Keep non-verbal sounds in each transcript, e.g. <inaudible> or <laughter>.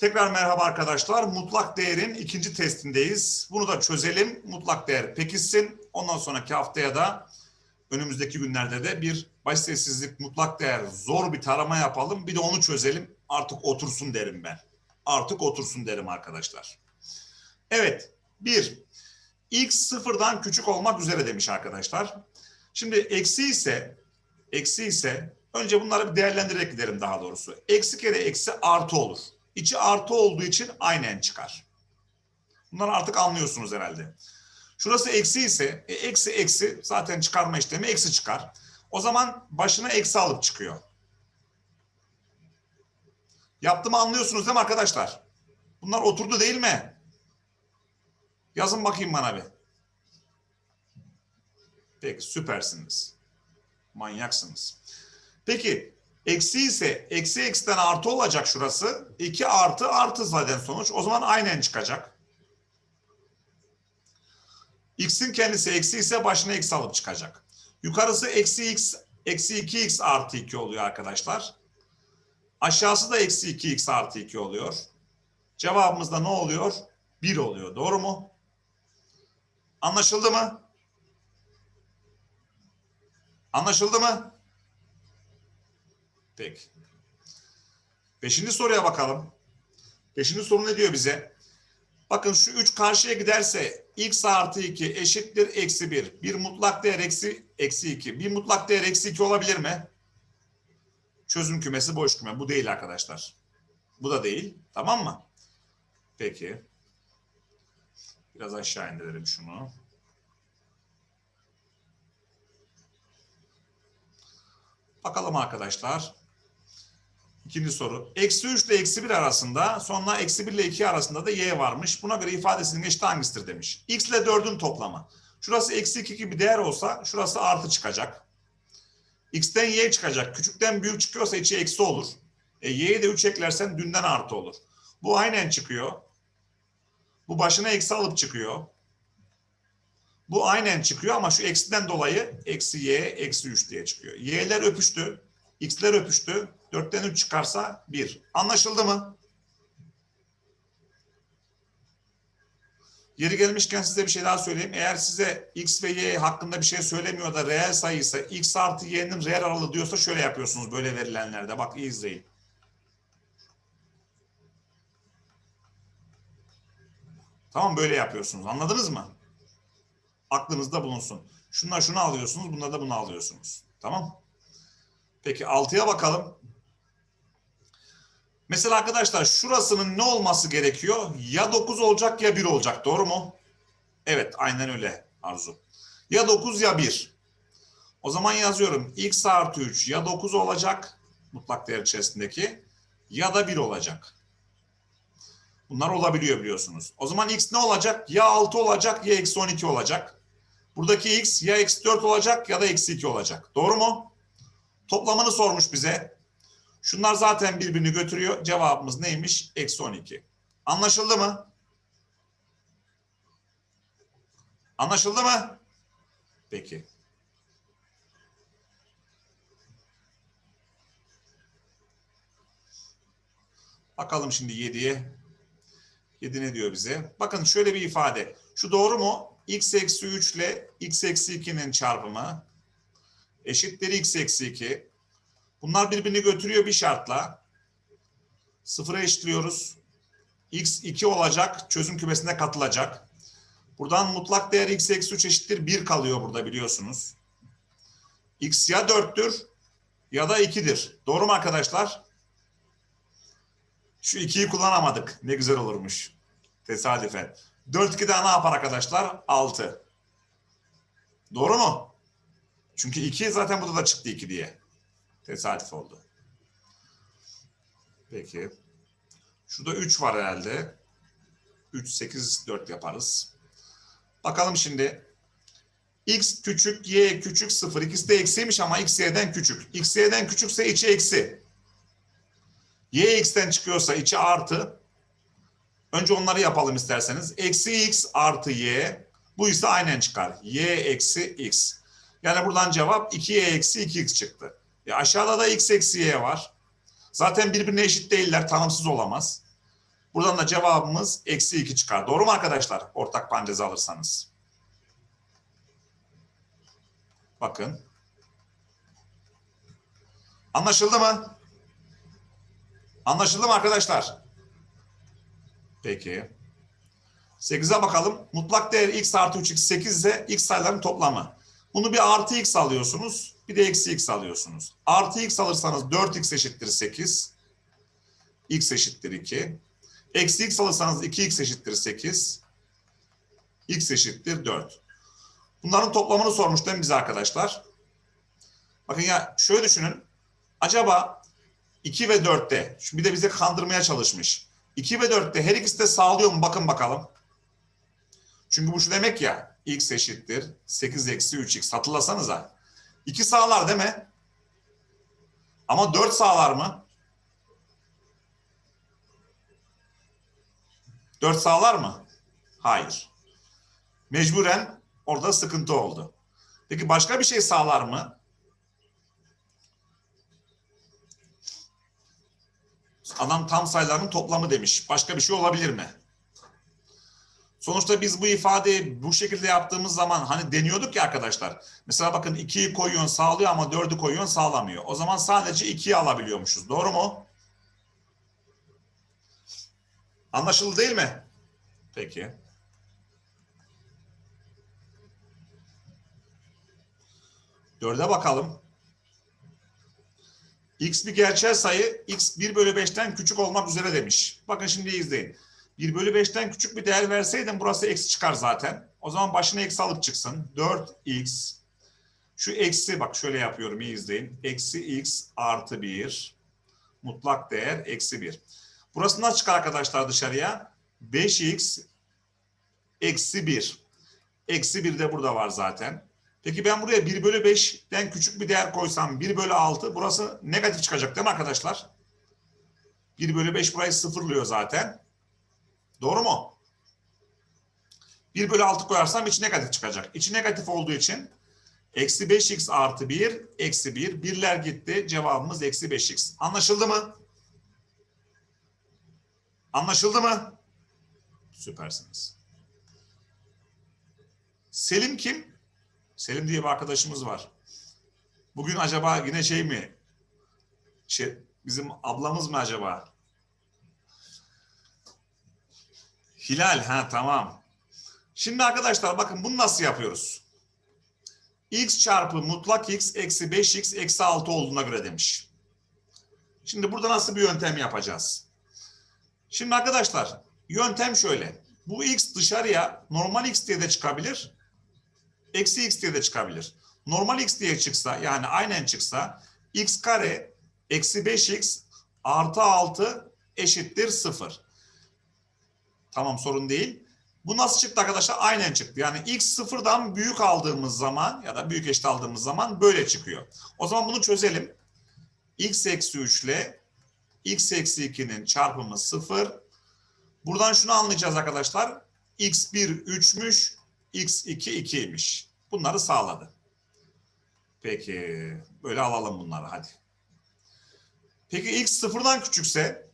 Tekrar merhaba arkadaşlar. Mutlak değerin ikinci testindeyiz. Bunu da çözelim. Mutlak değer pekişsin. Ondan sonraki haftaya da önümüzdeki günlerde de bir baş sessizlik mutlak değer zor bir tarama yapalım. Bir de onu çözelim. Artık otursun derim ben. Artık otursun derim arkadaşlar. Evet. Bir. X sıfırdan küçük olmak üzere demiş arkadaşlar. Şimdi eksi ise eksi ise önce bunları bir değerlendirerek gidelim daha doğrusu. Eksi kere eksi artı olur. İçi artı olduğu için aynen çıkar. Bunları artık anlıyorsunuz herhalde. Şurası eksi ise e, eksi eksi zaten çıkarma işlemi eksi çıkar. O zaman başına eksi alıp çıkıyor. Yaptığımı anlıyorsunuz değil mi arkadaşlar? Bunlar oturdu değil mi? Yazın bakayım bana bir. Peki süpersiniz. Manyaksınız. Peki eksi ise eksi eksiden artı olacak şurası. 2 artı artı zaten sonuç. O zaman aynen çıkacak. X'in kendisi eksi ise başına eksi alıp çıkacak. Yukarısı eksi x eksi 2x artı 2 oluyor arkadaşlar. Aşağısı da eksi 2x artı 2 oluyor. Cevabımız da ne oluyor? 1 oluyor. Doğru mu? Anlaşıldı mı? Anlaşıldı mı? Peki. Beşinci soruya bakalım. Beşinci soru ne diyor bize? Bakın şu 3 karşıya giderse x artı 2 eşittir eksi 1. Bir mutlak değer eksi, eksi 2. Bir mutlak değer eksi 2 olabilir mi? Çözüm kümesi boş küme. Bu değil arkadaşlar. Bu da değil. Tamam mı? Peki. Biraz aşağı indirelim şunu. Bakalım arkadaşlar. İkinci soru. Eksi 3 ile eksi 1 arasında sonra eksi 1 ile 2 arasında da y varmış. Buna göre ifadesinin eşit hangisidir demiş. x ile 4'ün toplamı. Şurası eksi 2 gibi değer olsa şurası artı çıkacak. x'ten y çıkacak. Küçükten büyük çıkıyorsa içi eksi olur. E, y'ye de 3 eklersen dünden artı olur. Bu aynen çıkıyor. Bu başına eksi alıp çıkıyor. Bu aynen çıkıyor ama şu eksiden dolayı eksi y eksi 3 diye çıkıyor. Y'ler öpüştü. X'ler öpüştü. 4'ten 3 çıkarsa 1. Anlaşıldı mı? Yeri gelmişken size bir şey daha söyleyeyim. Eğer size x ve y hakkında bir şey söylemiyor da reel sayıysa x artı y'nin reel aralığı diyorsa şöyle yapıyorsunuz böyle verilenlerde. Bak iyi izleyin. Tamam böyle yapıyorsunuz. Anladınız mı? Aklınızda bulunsun. Şunlar şunu alıyorsunuz, bunlar da bunu alıyorsunuz. Tamam? Peki 6'ya bakalım. Mesela arkadaşlar şurasının ne olması gerekiyor? Ya 9 olacak ya 1 olacak. Doğru mu? Evet aynen öyle Arzu. Ya 9 ya 1. O zaman yazıyorum. x artı 3 ya 9 olacak mutlak değer içerisindeki ya da 1 olacak. Bunlar olabiliyor biliyorsunuz. O zaman x ne olacak? Ya 6 olacak ya eksi 12 olacak. Buradaki x ya eksi 4 olacak ya da eksi 2 olacak. Doğru mu? Toplamını sormuş bize. Şunlar zaten birbirini götürüyor. Cevabımız neymiş? Eksi 12. Anlaşıldı mı? Anlaşıldı mı? Peki. Bakalım şimdi 7'ye. 7 ne diyor bize? Bakın şöyle bir ifade. Şu doğru mu? x eksi 3 ile x eksi 2'nin çarpımı eşittir x eksi 2. Bunlar birbirini götürüyor bir şartla. Sıfıra eşitliyoruz. x 2 olacak. Çözüm kümesine katılacak. Buradan mutlak değer x eksi 3 eşittir 1 kalıyor burada biliyorsunuz. x ya 4'tür ya da 2'dir. Doğru mu arkadaşlar? Şu 2'yi kullanamadık. Ne güzel olurmuş. Tesadüfen. 4 2 daha ne yapar arkadaşlar? 6. Doğru mu? Çünkü 2 zaten burada da çıktı 2 diye. Tesadüf oldu. Peki. Şurada 3 var herhalde. 3, 8, 4 yaparız. Bakalım şimdi. X küçük, Y küçük 0. İkisi de eksiymiş ama X Y'den küçük. X Y'den küçükse içi eksi. Y X'ten çıkıyorsa içi artı. Önce onları yapalım isterseniz. Eksi X artı Y. Bu ise aynen çıkar. Y eksi X. Yani buradan cevap 2Y eksi 2X çıktı. E aşağıda da X eksi Y var. Zaten birbirine eşit değiller. Tanımsız olamaz. Buradan da cevabımız eksi 2 çıkar. Doğru mu arkadaşlar? Ortak parantezi alırsanız. Bakın. Anlaşıldı mı? Anlaşıldı mı arkadaşlar? Peki. 8'e bakalım. Mutlak değer x artı 3x 8 ise x sayıların toplamı. Bunu bir artı x alıyorsunuz. Bir de eksi x alıyorsunuz. Artı x alırsanız 4x eşittir 8. x eşittir 2. Eksi x alırsanız 2x eşittir 8. x eşittir 4. Bunların toplamını sormuş değil mi bize arkadaşlar? Bakın ya şöyle düşünün. Acaba 2 ve 4'te, şimdi bir de bize kandırmaya çalışmış. 2 ve 4'te her ikisi de sağlıyor mu? Bakın bakalım. Çünkü bu şu demek ya, x eşittir 8 eksi 3x. Hatırlasanıza. 2 sağlar değil mi? Ama 4 sağlar mı? 4 sağlar mı? Hayır. Mecburen orada sıkıntı oldu. Peki başka bir şey sağlar mı? Adam tam sayıların toplamı demiş. Başka bir şey olabilir mi? Sonuçta biz bu ifadeyi bu şekilde yaptığımız zaman hani deniyorduk ya arkadaşlar. Mesela bakın 2'yi koyuyorsun sağlıyor ama 4'ü koyuyorsun sağlamıyor. O zaman sadece 2'yi alabiliyormuşuz. Doğru mu? Anlaşıldı değil mi? Peki. Dörde bakalım. X bir gerçel sayı, X 1 bölü 5'ten küçük olmak üzere demiş. Bakın şimdi izleyin. 1 bölü 5'ten küçük bir değer verseydim burası eksi çıkar zaten. O zaman başına eksi alıp çıksın. 4x şu eksi bak şöyle yapıyorum iyi izleyin. Eksi x artı 1 mutlak değer eksi 1. Burası nasıl çıkar arkadaşlar dışarıya? 5x eksi 1. Eksi 1 de burada var zaten. Peki ben buraya 1 bölü 5'ten küçük bir değer koysam 1 bölü 6 burası negatif çıkacak değil mi arkadaşlar? 1 bölü 5 burayı sıfırlıyor zaten. Doğru mu? 1 bölü 6 koyarsam içi negatif çıkacak. İçi negatif olduğu için eksi 5x artı 1 eksi 1. Birler gitti. Cevabımız eksi 5x. Anlaşıldı mı? Anlaşıldı mı? Süpersiniz. Selim kim? Selim diye bir arkadaşımız var. Bugün acaba yine şey mi? Şey, bizim ablamız mı acaba? Hilal ha tamam. Şimdi arkadaşlar bakın bunu nasıl yapıyoruz? x çarpı mutlak x eksi 5x eksi 6 olduğuna göre demiş. Şimdi burada nasıl bir yöntem yapacağız? Şimdi arkadaşlar yöntem şöyle. Bu x dışarıya normal x diye de çıkabilir. Eksi x diye de çıkabilir. Normal x diye çıksa yani aynen çıksa x kare eksi 5x artı 6 eşittir 0. Tamam sorun değil. Bu nasıl çıktı arkadaşlar? Aynen çıktı. Yani x sıfırdan büyük aldığımız zaman ya da büyük eşit aldığımız zaman böyle çıkıyor. O zaman bunu çözelim. x eksi 3 ile x eksi 2'nin çarpımı 0. Buradan şunu anlayacağız arkadaşlar. x1 3'müş, x2 2'ymiş. Bunları sağladı. Peki böyle alalım bunları hadi. Peki x sıfırdan küçükse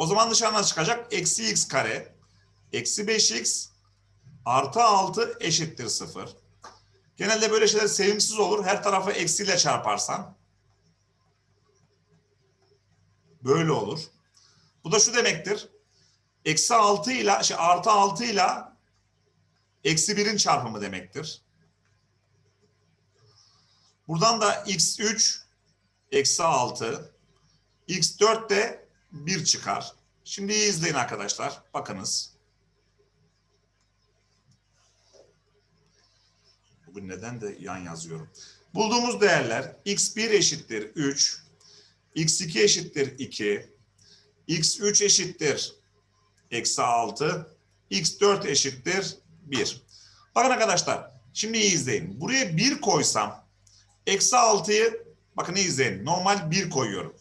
o zaman dışarıdan çıkacak eksi x kare eksi 5x artı 6 eşittir 0. Genelde böyle şeyler sevimsiz olur. Her tarafı eksiyle çarparsan böyle olur. Bu da şu demektir. Eksi 6 ile şey, artı 6 ile eksi 1'in çarpımı demektir. Buradan da x3 eksi 6 x4 de 1 çıkar. Şimdi izleyin arkadaşlar. Bakınız. Bugün neden de yan yazıyorum. Bulduğumuz değerler x1 eşittir 3, x2 eşittir 2, x3 eşittir eksi 6, x4 eşittir 1. Bakın arkadaşlar şimdi iyi izleyin. Buraya 1 koysam eksi 6'yı bakın iyi izleyin. Normal 1 koyuyorum.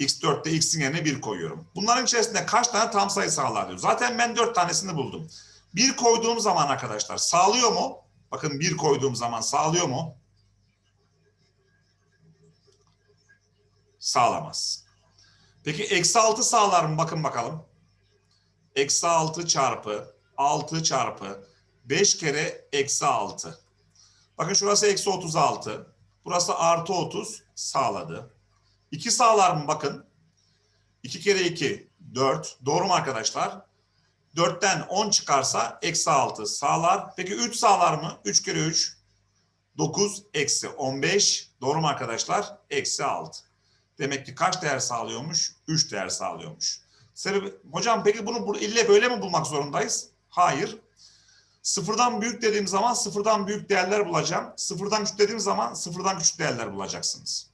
X4'te x'in yerine 1 koyuyorum. Bunların içerisinde kaç tane tam sayı sağlar diyor. Zaten ben 4 tanesini buldum. 1 koyduğum zaman arkadaşlar sağlıyor mu? Bakın 1 koyduğum zaman sağlıyor mu? Sağlamaz. Peki eksi 6 sağlar mı? Bakın bakalım. Eksi 6 çarpı 6 çarpı 5 kere eksi 6. Bakın şurası eksi 36. Burası artı 30 sağladı. 2 sağlar mı? Bakın. 2 kere 2 4. Doğru mu arkadaşlar? 4'ten 10 çıkarsa eksi 6 sağlar. Peki 3 sağlar mı? 3 kere 3 9 eksi 15. Doğru mu arkadaşlar? Eksi 6. Demek ki kaç değer sağlıyormuş? 3 değer sağlıyormuş. Sebebi, hocam peki bunu bu- ille böyle mi bulmak zorundayız? Hayır. Sıfırdan büyük dediğim zaman sıfırdan büyük değerler bulacağım. Sıfırdan küçük dediğim zaman sıfırdan küçük değerler bulacaksınız.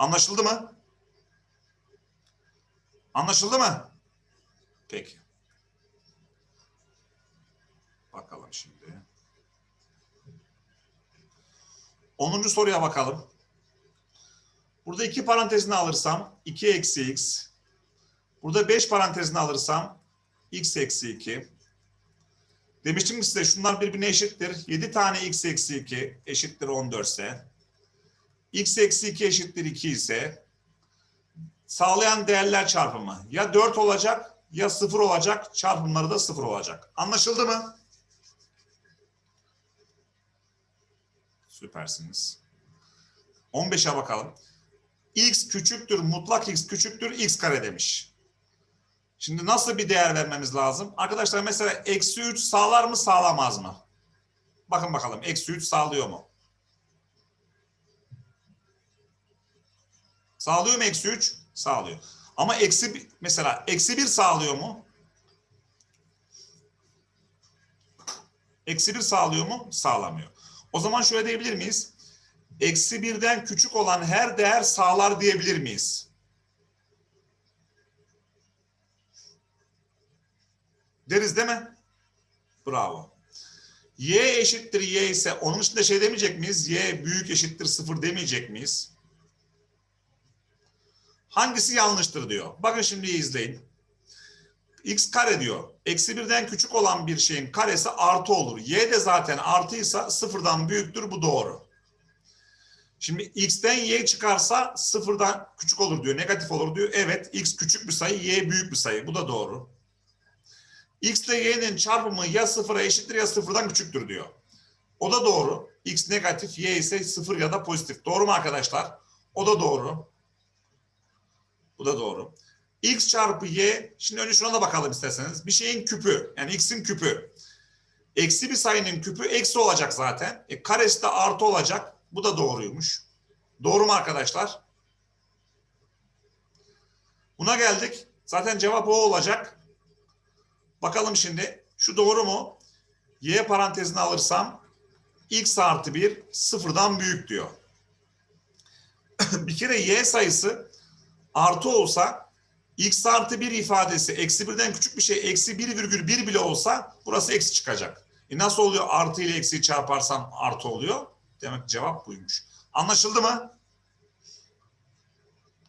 Anlaşıldı mı? Anlaşıldı mı? Peki. Bakalım şimdi. 10. soruya bakalım. Burada iki parantezini alırsam 2 eksi x. Burada 5 parantezini alırsam x eksi 2. Demiştim size şunlar birbirine eşittir. 7 tane x eksi 2 eşittir 14 ise x eksi 2 eşittir 2 ise sağlayan değerler çarpımı ya 4 olacak ya 0 olacak çarpımları da 0 olacak. Anlaşıldı mı? Süpersiniz. 15'e bakalım. x küçüktür, mutlak x küçüktür, x kare demiş. Şimdi nasıl bir değer vermemiz lazım? Arkadaşlar mesela eksi 3 sağlar mı sağlamaz mı? Bakın bakalım eksi 3 sağlıyor mu? Sağlıyor mu eksi 3? Sağlıyor. Ama eksi mesela eksi 1 sağlıyor mu? Eksi 1 sağlıyor mu? Sağlamıyor. O zaman şöyle diyebilir miyiz? Eksi birden küçük olan her değer sağlar diyebilir miyiz? Deriz değil mi? Bravo. Y eşittir Y ise onun için de şey demeyecek miyiz? Y büyük eşittir sıfır demeyecek miyiz? Hangisi yanlıştır diyor. Bakın şimdi izleyin. X kare diyor. Eksi birden küçük olan bir şeyin karesi artı olur. Y de zaten artıysa sıfırdan büyüktür. Bu doğru. Şimdi x'ten y çıkarsa sıfırdan küçük olur diyor. Negatif olur diyor. Evet x küçük bir sayı, y büyük bir sayı. Bu da doğru. x ile y'nin çarpımı ya sıfıra eşittir ya sıfırdan küçüktür diyor. O da doğru. x negatif, y ise sıfır ya da pozitif. Doğru mu arkadaşlar? O da doğru. Bu da doğru. x çarpı y, şimdi önce şuna da bakalım isterseniz. Bir şeyin küpü, yani x'in küpü. Eksi bir sayının küpü eksi olacak zaten. E, karesi de artı olacak. Bu da doğruymuş. Doğru mu arkadaşlar? Buna geldik. Zaten cevap o olacak. Bakalım şimdi. Şu doğru mu? Y parantezini alırsam x artı 1 sıfırdan büyük diyor. <clears throat> bir kere y sayısı artı olsa x artı 1 ifadesi eksi birden küçük bir şey eksi 1,1 bile olsa burası eksi çıkacak. E nasıl oluyor artı ile eksiyi çarparsam artı oluyor? Demek cevap buymuş. Anlaşıldı mı?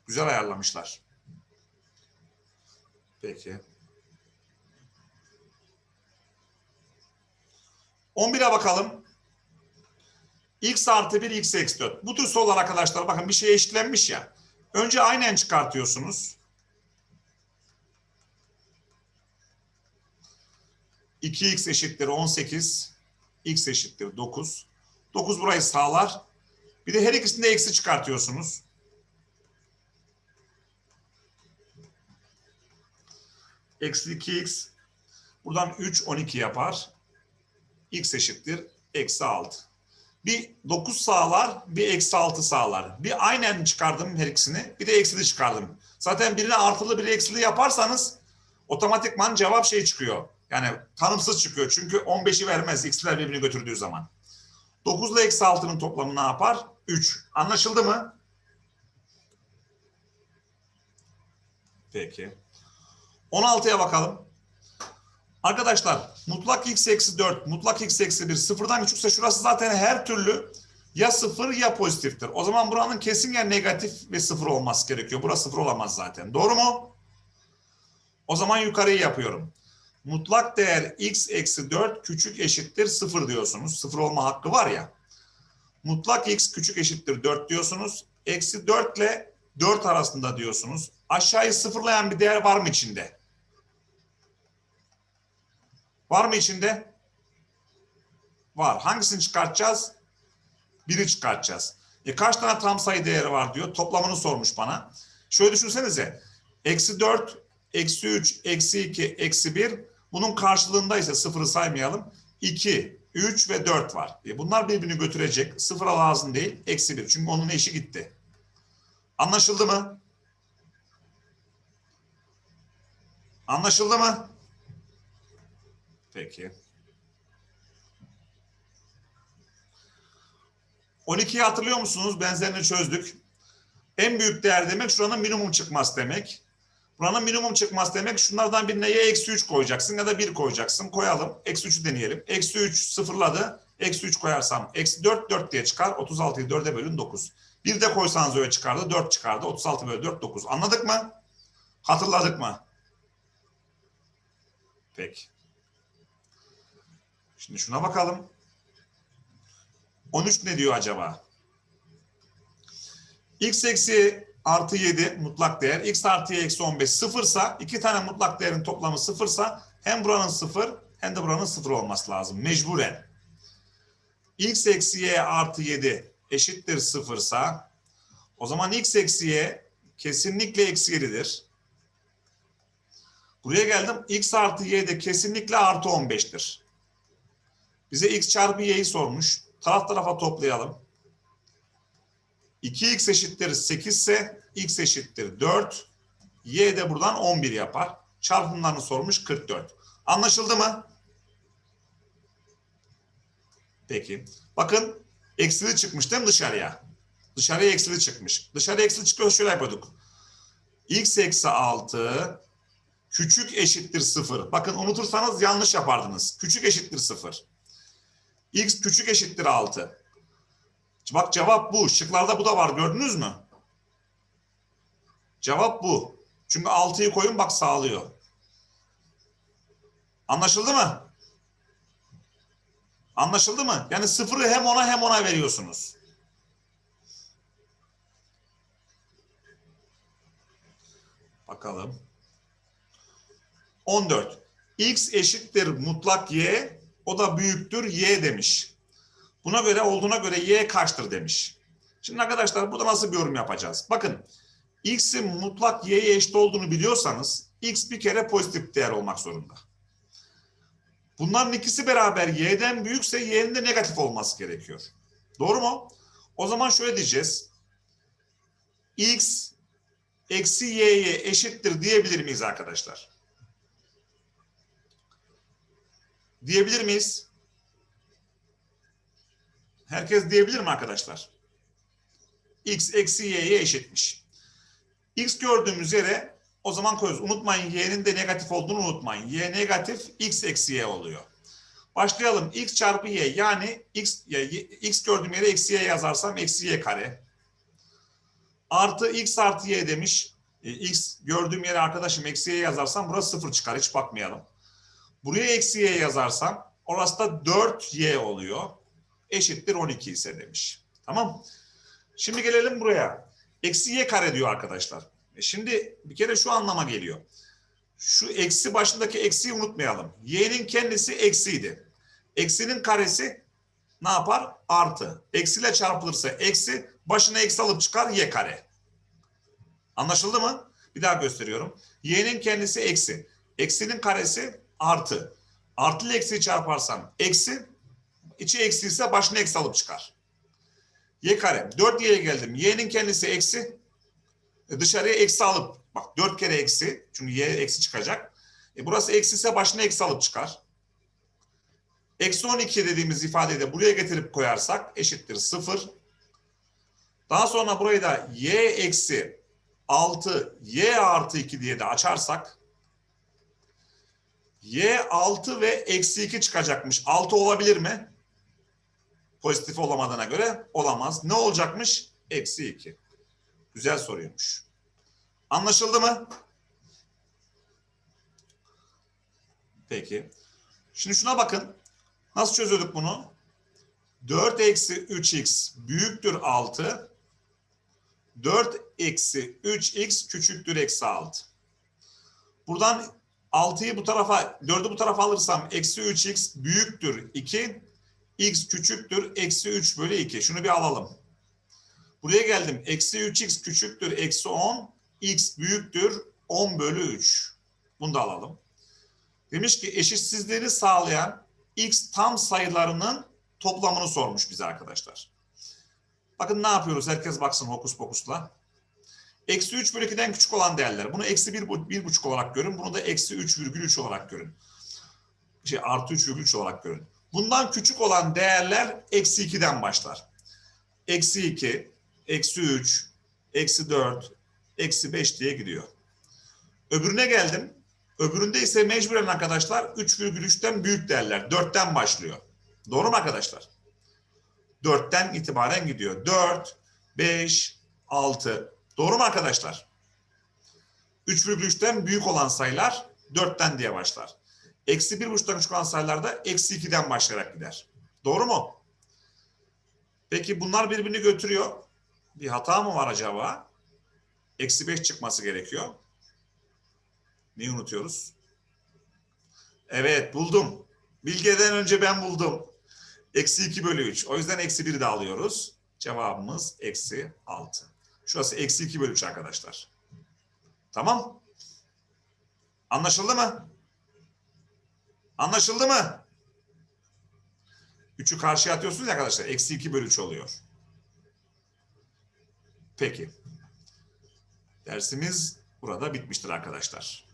Güzel ayarlamışlar. Peki. 11'e bakalım. x artı 1, x eksi 4. Bu tür sorular arkadaşlar bakın bir şey eşitlenmiş ya. Önce aynen çıkartıyorsunuz. 2x eşittir 18, x eşittir 9. 9 burayı sağlar. Bir de her ikisinde eksi çıkartıyorsunuz. Eksi 2x. Buradan 3, 12 yapar. x eşittir eksi 6. Bir 9 sağlar, bir eksi 6 sağlar. Bir aynen çıkardım her ikisini, bir de eksili çıkardım. Zaten birine artılı, biri eksili yaparsanız otomatikman cevap şey çıkıyor. Yani tanımsız çıkıyor. Çünkü 15'i vermez x'ler birbirini götürdüğü zaman. 9 ile eksi 6'nın toplamı ne yapar? 3. Anlaşıldı mı? Peki. 16'ya bakalım. Arkadaşlar mutlak x eksi 4, mutlak x eksi 1 sıfırdan küçükse şurası zaten her türlü ya sıfır ya pozitiftir. O zaman buranın kesin ya negatif ve sıfır olması gerekiyor. Burası sıfır olamaz zaten. Doğru mu? O zaman yukarıyı yapıyorum. Mutlak değer x eksi 4 küçük eşittir 0 diyorsunuz. 0 olma hakkı var ya. Mutlak x küçük eşittir 4 diyorsunuz. Eksi 4 ile 4 arasında diyorsunuz. Aşağıyı sıfırlayan bir değer var mı içinde? Var mı içinde? Var. Hangisini çıkartacağız? Biri çıkartacağız. E kaç tane tam sayı değeri var diyor. Toplamını sormuş bana. Şöyle düşünsenize. Eksi 4, eksi 3, eksi 2, eksi 1. Bunun karşılığında ise sıfırı saymayalım. 2, 3 ve 4 var. E bunlar birbirini götürecek. Sıfıra lazım değil. Eksi 1. Çünkü onun eşi gitti. Anlaşıldı mı? Anlaşıldı mı? Peki. 12'yi hatırlıyor musunuz? Benzerini çözdük. En büyük değer demek şuranın minimum çıkması demek. Buranın minimum çıkması demek şunlardan birine ya eksi 3 koyacaksın ya da 1 koyacaksın. Koyalım. Eksi 3'ü deneyelim. Eksi 3 sıfırladı. Eksi 3 koyarsam eksi 4 4 diye çıkar. 36'yı 4'e bölün 9. Bir de koysanız öyle çıkardı. 4 çıkardı. 36 bölü 4 9. Anladık mı? Hatırladık mı? Peki. Şimdi şuna bakalım. 13 ne diyor acaba? x eksi artı 7 mutlak değer. x artı y eksi 15 sıfırsa iki tane mutlak değerin toplamı sıfırsa hem buranın sıfır hem de buranın sıfır olması lazım. Mecburen. x eksi y artı 7 eşittir sıfırsa o zaman x eksi y kesinlikle eksi 7'dir. Buraya geldim. x artı y de kesinlikle artı 15'tir. Bize x çarpı y'yi sormuş. Taraf tarafa toplayalım. 2x eşittir 8 ise x eşittir 4. Y de buradan 11 yapar. Çarpımlarını sormuş 44. Anlaşıldı mı? Peki. Bakın eksili çıkmış değil mi dışarıya? Dışarıya eksili çıkmış. Dışarıya eksili çıkıyor şöyle yapıyorduk. x eksi 6 küçük eşittir 0. Bakın unutursanız yanlış yapardınız. Küçük eşittir 0. x küçük eşittir 6. Bak cevap bu. Şıklarda bu da var. Gördünüz mü? Cevap bu. Çünkü 6'yı koyun bak sağlıyor. Anlaşıldı mı? Anlaşıldı mı? Yani sıfırı hem ona hem ona veriyorsunuz. Bakalım. 14. X eşittir mutlak Y. O da büyüktür Y demiş. Buna göre olduğuna göre y kaçtır demiş. Şimdi arkadaşlar burada nasıl bir yorum yapacağız? Bakın x'in mutlak y'ye eşit olduğunu biliyorsanız x bir kere pozitif değer olmak zorunda. Bunların ikisi beraber y'den büyükse y'nin de negatif olması gerekiyor. Doğru mu? O zaman şöyle diyeceğiz. x eksi y'ye eşittir diyebilir miyiz arkadaşlar? Diyebilir miyiz? Herkes diyebilir mi arkadaşlar? X eksi y'ye eşitmiş. X gördüğümüz yere o zaman koyuyoruz. Unutmayın y'nin de negatif olduğunu unutmayın. Y negatif x eksi y oluyor. Başlayalım. x çarpı y yani x, ya, x gördüğüm yere eksi y yazarsam eksi y kare. Artı x artı y demiş. E, x gördüğüm yere arkadaşım eksi y yazarsam burası sıfır çıkar. Hiç bakmayalım. Buraya eksi y yazarsam orası da 4y oluyor eşittir 12 ise demiş. Tamam. Şimdi gelelim buraya. Eksi y kare diyor arkadaşlar. E şimdi bir kere şu anlama geliyor. Şu eksi başındaki eksiyi unutmayalım. Y'nin kendisi eksiydi. Eksinin karesi ne yapar? Artı. Eksiyle çarpılırsa eksi başına eksi alıp çıkar y kare. Anlaşıldı mı? Bir daha gösteriyorum. Y'nin kendisi eksi. Eksinin karesi artı. Artı ile eksiyi çarparsam eksi İçi eksi ise başına eksi alıp çıkar. Y kare. 4y'ye geldim. Y'nin kendisi eksi. E dışarıya eksi alıp bak 4 kere eksi. Çünkü y eksi çıkacak. E burası eksi ise başına eksi alıp çıkar. Eksi 12 dediğimiz ifadeyi de buraya getirip koyarsak eşittir 0. Daha sonra burayı da y eksi 6 y artı 2 diye de açarsak y 6 ve eksi 2 çıkacakmış. 6 olabilir mi? Pozitif olamadığına göre olamaz. Ne olacakmış? Eksi 2. Güzel soruymuş. Anlaşıldı mı? Peki. Şimdi şuna bakın. Nasıl çözüyorduk bunu? 4 eksi 3x büyüktür 6. 4 eksi 3x küçüktür eksi 6. Buradan 6'yı bu tarafa, 4'ü bu tarafa alırsam eksi 3x büyüktür 2. x küçüktür eksi 3 bölü 2. Şunu bir alalım. Buraya geldim. Eksi 3x küçüktür eksi 10. x büyüktür 10 bölü 3. Bunu da alalım. Demiş ki eşitsizliğini sağlayan x tam sayılarının toplamını sormuş bize arkadaşlar. Bakın ne yapıyoruz? Herkes baksın hokus pokusla. Eksi 3 bölü 2'den küçük olan değerler. Bunu eksi 1, 1,5 olarak görün. Bunu da eksi 3,3 olarak görün. Şey artı 3,3 olarak görün. Bundan küçük olan değerler eksi 2'den başlar. Eksi 2, eksi 3, eksi 4, eksi 5 diye gidiyor. Öbürüne geldim. Öbüründe ise mecburen arkadaşlar 3,3'ten büyük değerler. 4'ten başlıyor. Doğru mu arkadaşlar? 4'ten itibaren gidiyor. 4, 5, 6. Doğru mu arkadaşlar? 3,3'ten büyük olan sayılar 4'ten diye başlar. Eksi 1,5'tan küçük olan sayılar da eksi 2'den başlayarak gider. Doğru mu? Peki bunlar birbirini götürüyor. Bir hata mı var acaba? Eksi 5 çıkması gerekiyor. Neyi unutuyoruz? Evet buldum. Bilgeden önce ben buldum. Eksi 2 bölü 3. O yüzden eksi 1 de alıyoruz. Cevabımız eksi 6. Şurası eksi 2 bölü 3 arkadaşlar. Tamam. Anlaşıldı mı? Anlaşıldı mı? 3'ü karşıya atıyorsunuz ya arkadaşlar. Eksi 2 bölü 3 oluyor. Peki. Dersimiz burada bitmiştir arkadaşlar.